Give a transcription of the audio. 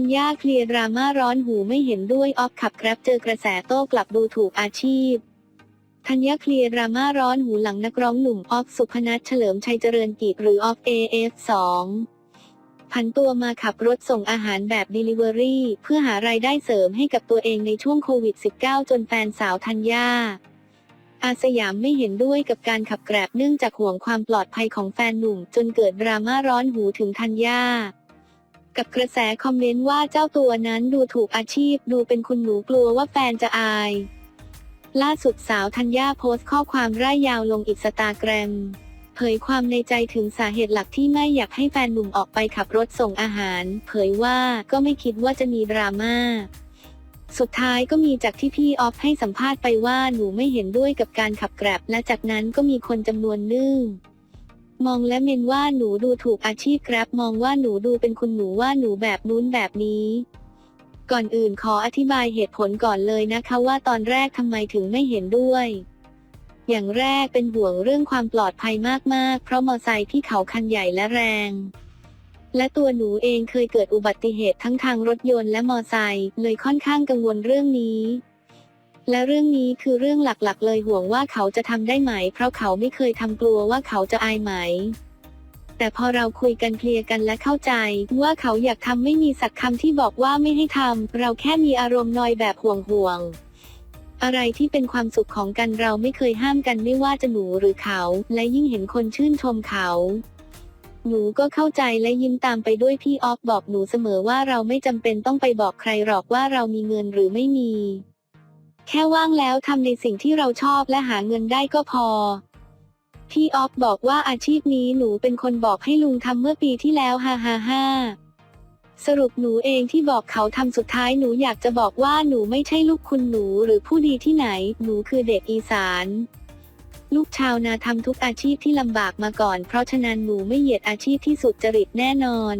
ธัญญาเคลียร์ดราม่าร้อนหูไม่เห็นด้วยออฟขับแกร็บเจอกระแสโต้กลับดูถูกอาชีพธัญญาเคลียร์ดราม่าร้อนหูหลังนักร้องหนุ่มออฟสุพนัทเฉลิมชัยเจริญกิจหรือออฟ AF2 ผันตัวมาขับรถส่งอาหารแบบ Delivery เพื่อหารายได้เสริมให้กับตัวเองในช่วงโควิด -19 จนแฟนสาวธัญญาอาสยามไม่เห็นด้วยกับการขับแกร็บเนื่องจากห่วงความปลอดภัยของแฟนหนุ่ม จนเกิดดราม่าร้อนหูถึงธัญญา กับกระแสคอมเมนต์ว่าเจ้าตัวนั้นดูถูกอาชีพ ดูเป็นคุณหนูกลัวว่าแฟนจะอาย ล่าสุดสาวธัญญาโพสต์ข้อความร่ายยาวลงอินสตาแกรม เผยความในใจถึงสาเหตุหลักที่ไม่อยากให้แฟนหนุ่มออกไปขับรถส่งอาหาร เผยว่าก็ไม่คิดว่าจะมีดราม่าสุดท้ายก็มีจากที่พี่ออฟให้สัมภาษณ์ไปว่าหนูไม่เห็นด้วยกับการขับแกร็บและจากนั้นก็มีคนจำนวนนึ่ง มองและเมนว่าหนูดูถูกอาชีพแกร็บมองว่าหนูดูเป็นคุณหนูว่าหนูแบบนู้นแบบนี้ ก่อนอื่นขออธิบายเหตุผลก่อนเลยนะคะ ว่าตอนแรกทำไมถึงไม่เห็นด้วย อย่างแรกเป็นห่วงเรื่องความปลอดภัยมากๆ เพราะมอไซค์ที่เขาคันใหญ่และแรง และตัวหนูเองเคยเกิดอุบัติเหตุทั้งทางรถยนต์และมอไซค์เลยค่อนข้างกังวลเรื่องนี้ และเรื่องนี้คือเรื่องหลักๆ เลยห่วงว่าเขาจะทำได้ไหม เพราะเขาไม่เคยทำกลัวว่าเขาจะอายไหม แต่พอเราคุยกันเคลียร์กันและเข้าใจ ว่าเขาอยากทำไม่มีสักคำที่บอกว่าไม่ให้ทำเราแค่มีอารมณ์นอยแบบห่วงห่วงๆอะไรที่เป็นความสุขของกันเราไม่เคยห้ามกันไม่ว่าจะหนูหรือเขา และยิ่งเห็นคนชื่นชมเขา หนูก็เข้าใจและยิ้มตามไปด้วยพี่ออฟบอกหนูเสมอว่าเราไม่จำเป็นต้องไปบอกใครหรอกว่าเรามีเงินหรือไม่มี แค่ว่างแล้วทำในสิ่งที่เราชอบและหาเงินได้ก็พอ พี่ออฟบอกว่าอาชีพนี้หนูเป็นคนบอกให้ลุงทำเมื่อปีที่แล้วฮ่าฮ่าฮ่าสรุปหนูเองที่บอกเขาทำสุดท้ายหนูอยากจะบอกว่าหนูไม่ใช่ลูกคุณหนูหรือผู้ดีที่ไหน หนูคือเด็กอีสาน ลูกชาวนาทำทุกอาชีพที่ลำบากมาก่อน เพราะฉะนั้นหนูไม่เหยียดอาชีพที่สุดจริตแน่นอน